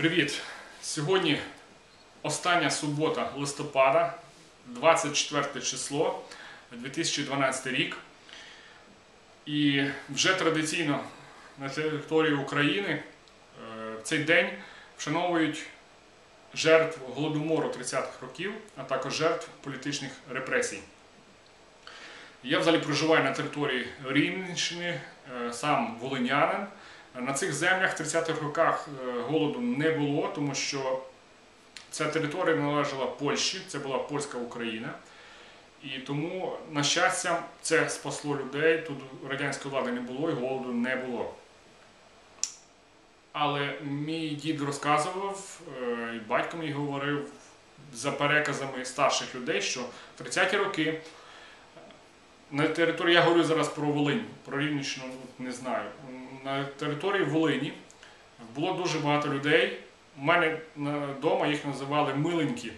Привіт! Сьогодні остання субота листопада, 24 число 2012 рік. І вже традиційно на території України е, в цей день вшановують жертв голодомору 30-х років, а також жертв політичних репресій. Я взагалі проживаю на території Рівненщини, е, сам волинянин. На цих землях в 30-х роках е, голоду не було, тому що ця територія належала Польщі, це була польська Україна. І тому, на щастя, це спасло людей. Тут радянської влади не було і голоду не було. Але мій дід розказував, е, і батько мій говорив за переказами старших людей, що в 30-ті роки на території, я говорю зараз про Волинь, про Рівненщину ну, не знаю. На території Волині було дуже багато людей. У мене вдома їх називали миленькі.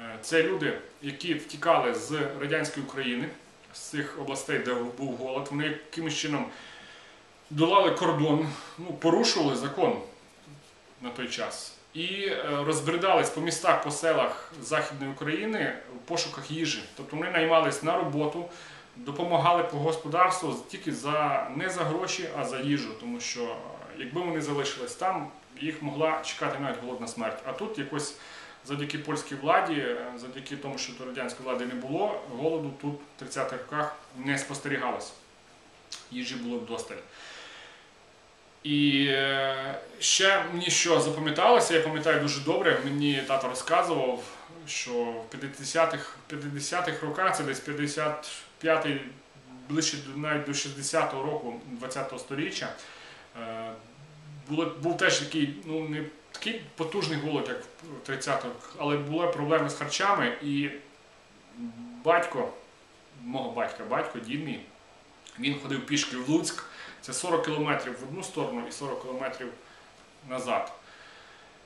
Е, Це люди, які втікали з радянської України, з цих областей, де був голод. Вони якимось чином долали кордон, ну, порушували закон на той час. І е, розбридались по містах, по селах Західної України в пошуках їжі. Тобто вони наймались на роботу, допомагали по господарству тільки за не за гроші, а за їжу. Тому що е, якби вони залишились там, їх могла чекати навіть голодна смерть. А тут якось завдяки польській владі, е, завдяки тому, що до радянської влади не було, голоду тут в 30-х роках не спостерігалось. Їжі було вдосталь. І е, ще мені що запам'яталося, я пам'ятаю дуже добре, мені тато розказував, що в 50-х 50-х роках, це десь 55-й, ближче навіть до 60-го року 20-го сторіччя, е, був теж такий, ну не такий потужний голод, як в 30-х, але були проблеми з харчами, і батько, мого батька, батько, дід мій, він ходив пішки в Луцьк. Це 40 кілометрів в одну сторону і 40 кілометрів назад.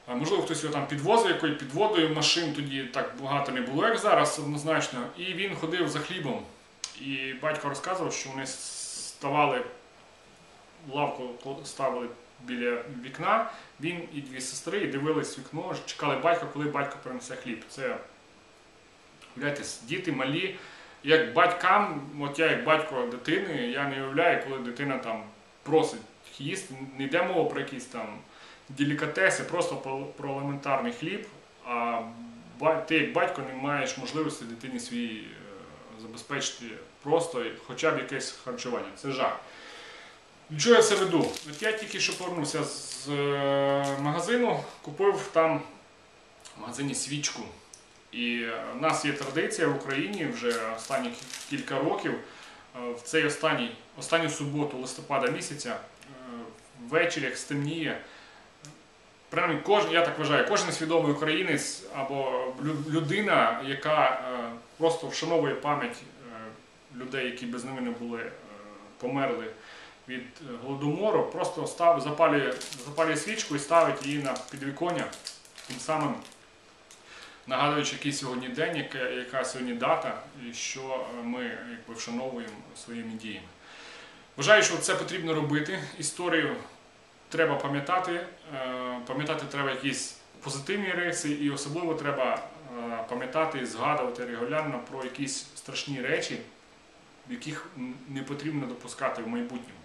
Можливо, хтось його там підвозив якою підводою, машин тоді так багато не було, як зараз, однозначно. І він ходив за хлібом. І батько розказував, що вони ставали, лавку ставили біля вікна, він і дві сестри і дивились вікно, чекали батька, коли батько принесе хліб. Це уявляєте, діти малі. Як батькам, от я як батько дитини, я не уявляю, коли дитина там просить їсти, не йде мова про якісь там делікатеси, просто про, елементарний хліб, а ти як батько не маєш можливості дитині свій е, забезпечити просто хоча б якесь харчування. Це жах. Чого я це веду? От я тільки що повернувся з е, магазину, купив там в магазині свічку. І е, в нас є традиція в Україні вже останні кілька років. е, В цей останній, останню суботу листопада місяця е, ввечері, як стемніє, принаймні кожен, я так вважаю, кожен свідомий українець або людина, яка просто вшановує пам'ять людей, які безневинно були, е, померли від голодомору, просто став, запалює, запалює свічку і ставить її на підвіконня, тим самим нагадуючи, який сьогодні день, яка, яка сьогодні дата, і що е, ми якби, вшановуємо своїми діями. Вважаю, що це потрібно робити. Історію треба пам'ятати. е, Пам'ятати треба якісь позитивні риси, і особливо треба е, пам'ятати і згадувати регулярно про якісь страшні речі, яких не потрібно допускати в майбутньому.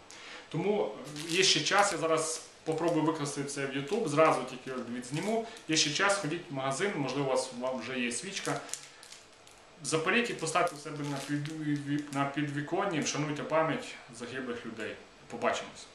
Тому є ще час, я зараз попробую викласти це в YouTube, зразу тільки відзніму. Є ще час, ходіть в магазин, можливо, у вас вам вже є свічка. Запаліть і поставте себе на, на підвіконні, вшануйте пам'ять загиблих людей. Побачимось.